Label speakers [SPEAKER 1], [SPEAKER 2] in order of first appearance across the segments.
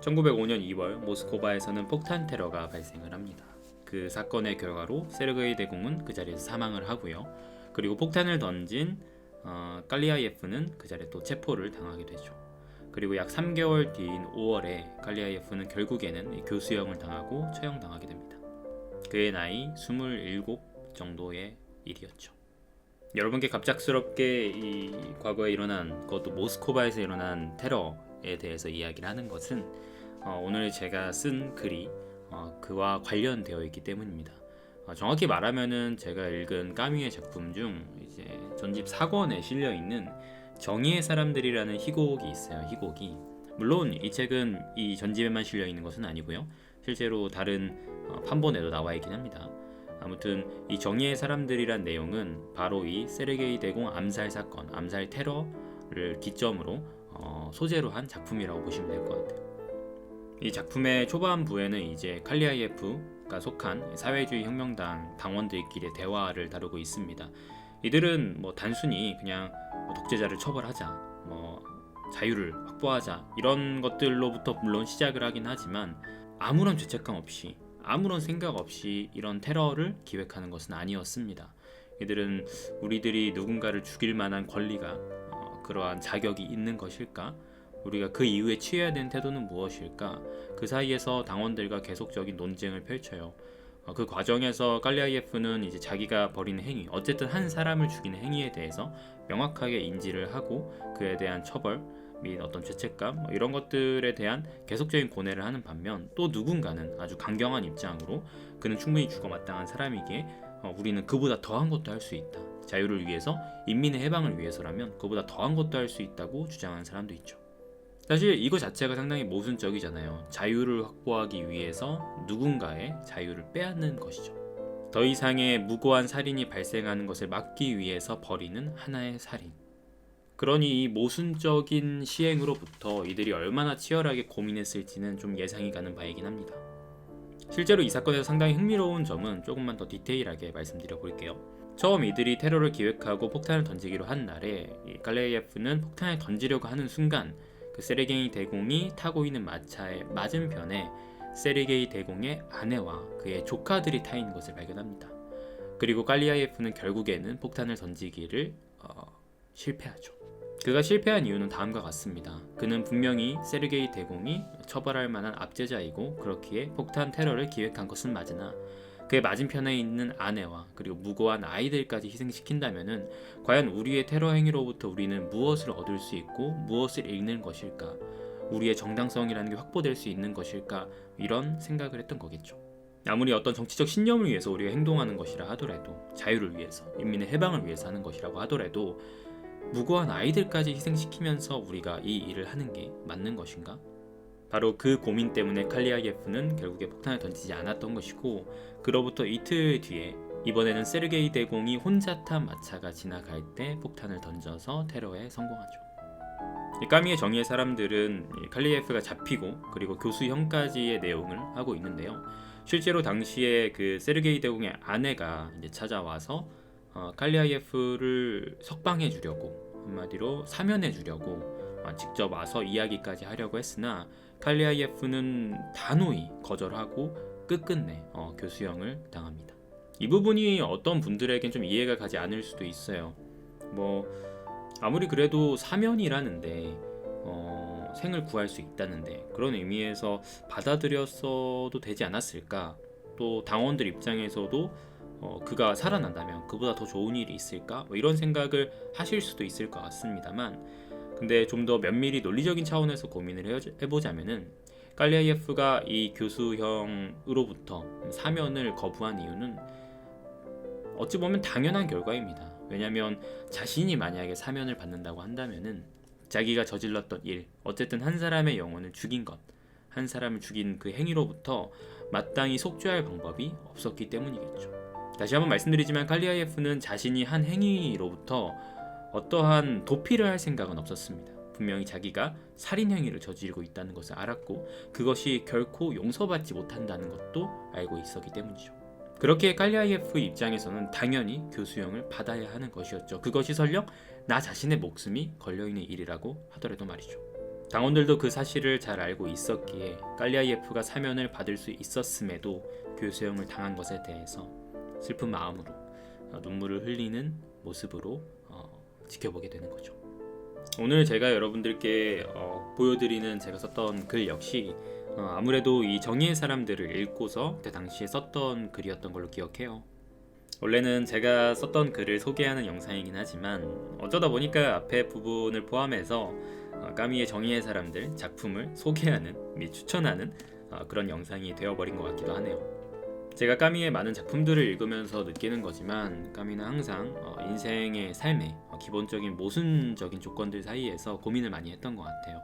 [SPEAKER 1] 1905년 2월 모스코바에서는 폭탄 테러가 발생을 합니다. 그 사건의 결과로 세르게이 대공은 그 자리에서 사망을 하고요. 그리고 폭탄을 던진 어, 깔리아예프는 그 자리에 또 체포를 당하게 되죠. 그리고 약 3개월 뒤인 5월에 깔리아예프는 결국에는 이 교수형을 당하고 처형당하게 됩니다. 그의 나이 27 정도의 일이었죠. 여러분께 갑작스럽게 이 과거에 일어난 그것도 모스코바에서 일어난 테러에 대해서 이야기를 하는 것은 어, 오늘 제가 쓴 글이 어, 그와 관련되어 있기 때문입니다. 어, 정확히 말하면은 제가 읽은 까미의 작품 중 이제 전집 4권에 실려 있는 정의의 사람들이라는 희곡이 있어요. 희곡이 물론 이 책은 이 전집에만 실려 있는 것은 아니고요. 실제로 다른 어, 판본에도 나와 있긴 합니다. 아무튼 이 정의의 사람들이란 내용은 바로 이 세르게이 대공 암살 사건, 암살 테러를 기점으로 어, 소재로 한 작품이라고 보시면 될 것 같아요. 이 작품의 초반부에는 이제 칼리아예프가 속한 사회주의 혁명당 당원들끼리의 대화를 다루고 있습니다. 이들은 뭐 단순히 그냥 뭐 독재자를 처벌하자, 뭐 자유를 확보하자 이런 것들로부터 물론 시작을 하긴 하지만 아무런 죄책감 없이 아무런 생각 없이 이런 테러를 기획하는 것은 아니었습니다. 이들은 우리들이 누군가를 죽일 만한 권리가 어, 그러한 자격이 있는 것일까? 우리가 그 이후에 취해야 되는 태도는 무엇일까? 그 사이에서 당원들과 계속적인 논쟁을 펼쳐요. 어, 그 과정에서 깔리아예프는 이제 자기가 벌이는 행위, 어쨌든 한 사람을 죽이는 행위에 대해서 명확하게 인지를 하고 그에 대한 처벌 및 어떤 죄책감 뭐 이런 것들에 대한 계속적인 고뇌를 하는 반면 또 누군가는 아주 강경한 입장으로 그는 충분히 죽어 마땅한 사람이기에 어, 우리는 그보다 더한 것도 할 수 있다. 자유를 위해서 인민의 해방을 위해서라면 그보다 더한 것도 할 수 있다고 주장하는 사람도 있죠. 사실 이거 자체가 상당히 모순적이잖아요. 자유를 확보하기 위해서 누군가의 자유를 빼앗는 것이죠. 더 이상의 무고한 살인이 발생하는 것을 막기 위해서 벌이는 하나의 살인. 그러니 이 모순적인 시행으로부터 이들이 얼마나 치열하게 고민했을지는 좀 예상이 가는 바이긴 합니다. 실제로 이 사건에서 상당히 흥미로운 점은 조금만 더 디테일하게 말씀드려 볼게요. 처음 이들이 테러를 기획하고 폭탄을 던지기로 한 날에 깔레이예프는 폭탄을 던지려고 하는 순간 그 세르게이 대공이 타고 있는 마차의 맞은편에 세르게이 대공의 아내와 그의 조카들이 타 있는 것을 발견합니다. 그리고 깔리아예프는 결국에는 폭탄을 던지기를 어, 실패하죠. 그가 실패한 이유는 다음과 같습니다. 그는 분명히 세르게이 대공이 처벌할 만한 압제자이고 그렇기에 폭탄 테러를 기획한 것은 맞으나 그의 맞은편에 있는 아내와 그리고 무고한 아이들까지 희생시킨다면은 과연 우리의 테러 행위로부터 우리는 무엇을 얻을 수 있고 무엇을 잃는 것일까? 우리의 정당성이라는 게 확보될 수 있는 것일까? 이런 생각을 했던 거겠죠. 아무리 어떤 정치적 신념을 위해서 우리가 행동하는 것이라 하더라도 자유를 위해서 인민의 해방을 위해서 하는 것이라고 하더라도 무고한 아이들까지 희생시키면서 우리가 이 일을 하는 게 맞는 것인가? 바로 그 고민 때문에 칼리아예프는 결국에 폭탄을 던지지 않았던 것이고 그로부터 이틀 뒤에 이번에는 세르게이 대공이 혼자 탄 마차가 지나갈 때 폭탄을 던져서 테러에 성공하죠. 이 까미의 정의의 사람들은 칼리예프가 잡히고 그리고 교수형까지의 내용을 하고 있는데요. 실제로 당시에 그 세르게이 대공의 아내가 이제 찾아와서 어, 칼리아예프를 석방해 주려고 한마디로 사면해 주려고 어, 직접 와서 이야기까지 하려고 했으나 칼리아예프는 단호히 거절하고 끝끝내 어, 교수형을 당합니다. 이 부분이 어떤 분들에겐 좀 이해가 가지 않을 수도 있어요. 뭐 아무리 그래도 사면이라는데 어, 생을 구할 수 있다는데 그런 의미에서 받아들였어도 되지 않았을까? 또 당원들 입장에서도 어, 그가 살아난다면 그보다 더 좋은 일이 있을까? 뭐 이런 생각을 하실 수도 있을 것 같습니다만 근데 좀 더 면밀히 논리적인 차원에서 고민을 해- 해보자면은 깔리아예프가 이 교수형으로부터 사면을 거부한 이유는 어찌 보면 당연한 결과입니다. 왜냐하면 자신이 만약에 사면을 받는다고 한다면은 자기가 저질렀던 일, 어쨌든 한 사람의 영혼을 죽인 것, 한 사람을 죽인 그 행위로부터 마땅히 속죄할 방법이 없었기 때문이겠죠. 다시 한번 말씀드리지만 칼리아예프는 자신이 한 행위로부터 어떠한 도피를 할 생각은 없었습니다. 분명히 자기가 살인 행위를 저지르고 있다는 것을 알았고 그것이 결코 용서받지 못한다는 것도 알고 있었기 때문이죠. 그렇게 깔리아예프 입장에서는 당연히 교수형을 받아야 하는 것이었죠. 그것이 설령 나 자신의 목숨이 걸려 있는 일이라고 하더라도 말이죠. 당원들도 그 사실을 잘 알고 있었기에 깔리아예프가 사면을 받을 수 있었음에도 교수형을 당한 것에 대해서 슬픈 마음으로 어, 눈물을 흘리는 모습으로 어, 지켜보게 되는 거죠. 오늘 제가 여러분들께 어, 보여드리는 제가 썼던 글 역시 어, 아무래도 이 정의의 사람들을 읽고서 그때 당시에 썼던 글이었던 걸로 기억해요. 원래는 제가 썼던 글을 소개하는 영상이긴 하지만 어쩌다 보니까 앞에 부분을 포함해서 어, 까미의 정의의 사람들 작품을 소개하는 및 추천하는 어, 그런 영상이 되어버린 것 같기도 하네요. 제가 까미의 많은 작품들을 읽으면서 느끼는 거지만 까미는 항상 어, 인생의 삶의 어, 기본적인 모순적인 조건들 사이에서 고민을 많이 했던 것 같아요.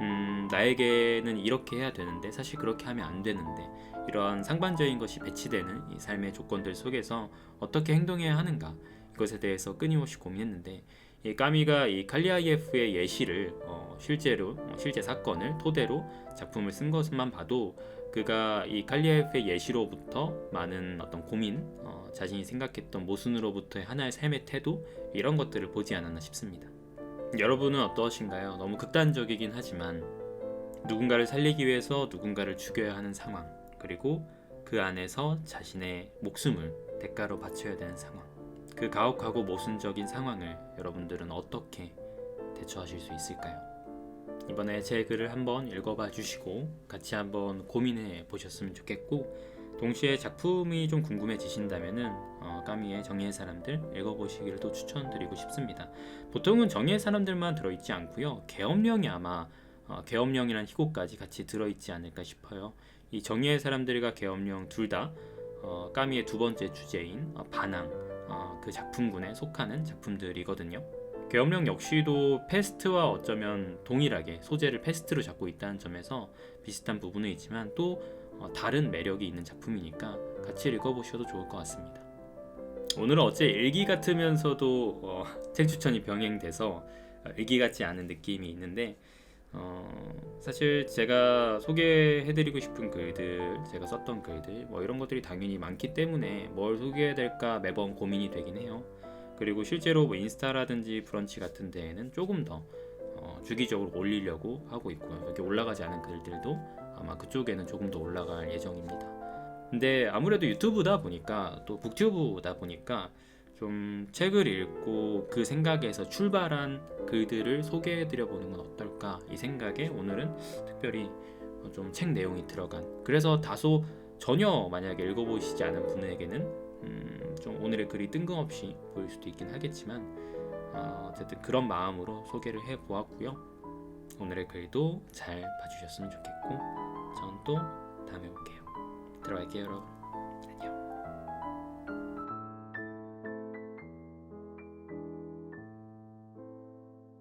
[SPEAKER 1] 음, 나에게는 이렇게 해야 되는데 사실 그렇게 하면 안 되는데 이러한 상반적인 것이 배치되는 이 삶의 조건들 속에서 어떻게 행동해야 하는가 이것에 대해서 끊임없이 고민했는데 이 까미가 이 칼리아예프의 예시를 어, 실제로 어, 실제 사건을 토대로 작품을 쓴 것만 봐도 그가 이 칼리아예프의 예시로부터 많은 어떤 고민, 어, 자신이 생각했던 모순으로부터의 하나의 삶의 태도 이런 것들을 보지 않았나 싶습니다. 여러분은 어떠신가요? 너무 극단적이긴 하지만 누군가를 살리기 위해서 누군가를 죽여야 하는 상황 그리고 그 안에서 자신의 목숨을 대가로 바쳐야 되는 상황 그 가혹하고 모순적인 상황을 여러분들은 어떻게 대처하실 수 있을까요? 이번에 제 글을 한번 읽어봐 주시고 같이 한번 고민해 보셨으면 좋겠고 동시에 작품이 좀 궁금해지신다면은 어, 까미의 정의의 사람들 읽어보시기를 또 추천드리고 싶습니다. 보통은 정의의 사람들만 들어있지 않고요. 계엄령이 아마 어, 계엄령이란 희곡까지 같이 들어있지 않을까 싶어요. 이 정의의 사람들과 계엄령 둘다 어, 까미의 두 번째 주제인 어, 반항 어, 그 작품군에 속하는 작품들이거든요. 계엄령 역시도 패스트와 어쩌면 동일하게 소재를 패스트로 잡고 있다는 점에서 비슷한 부분은 있지만 또 어, 다른 매력이 있는 작품이니까 같이 읽어보셔도 좋을 것 같습니다. 오늘은 어째 일기 같으면서도 어, 책 추천이 병행돼서 어, 일기 같지 않은 느낌이 있는데 어, 사실 제가 소개해드리고 싶은 글들, 제가 썼던 글들, 뭐 이런 것들이 당연히 많기 때문에 뭘 소개해야 될까 매번 고민이 되긴 해요. 그리고 실제로 뭐 인스타라든지 브런치 같은 데에는 조금 더 어, 주기적으로 올리려고 하고 있고요. 여기 올라가지 않은 글들도 아마 그쪽에는 조금 더 올라갈 예정입니다. 근데 아무래도 유튜브다 보니까 또 북튜브다 보니까 좀 책을 읽고 그 생각에서 출발한 글들을 소개해드려 보는 건 어떨까 이 생각에 오늘은 특별히 좀 책 내용이 들어간 그래서 다소 전혀 만약에 읽어보시지 않은 분에게는 음, 좀 오늘의 글이 뜬금없이 보일 수도 있긴 하겠지만 어, 어쨌든 그런 마음으로 소개를 해 보았고요. 오늘의 글도 잘 봐주셨으면 좋겠고 전 또 다음에 올게요. 들어갈게요 여러분.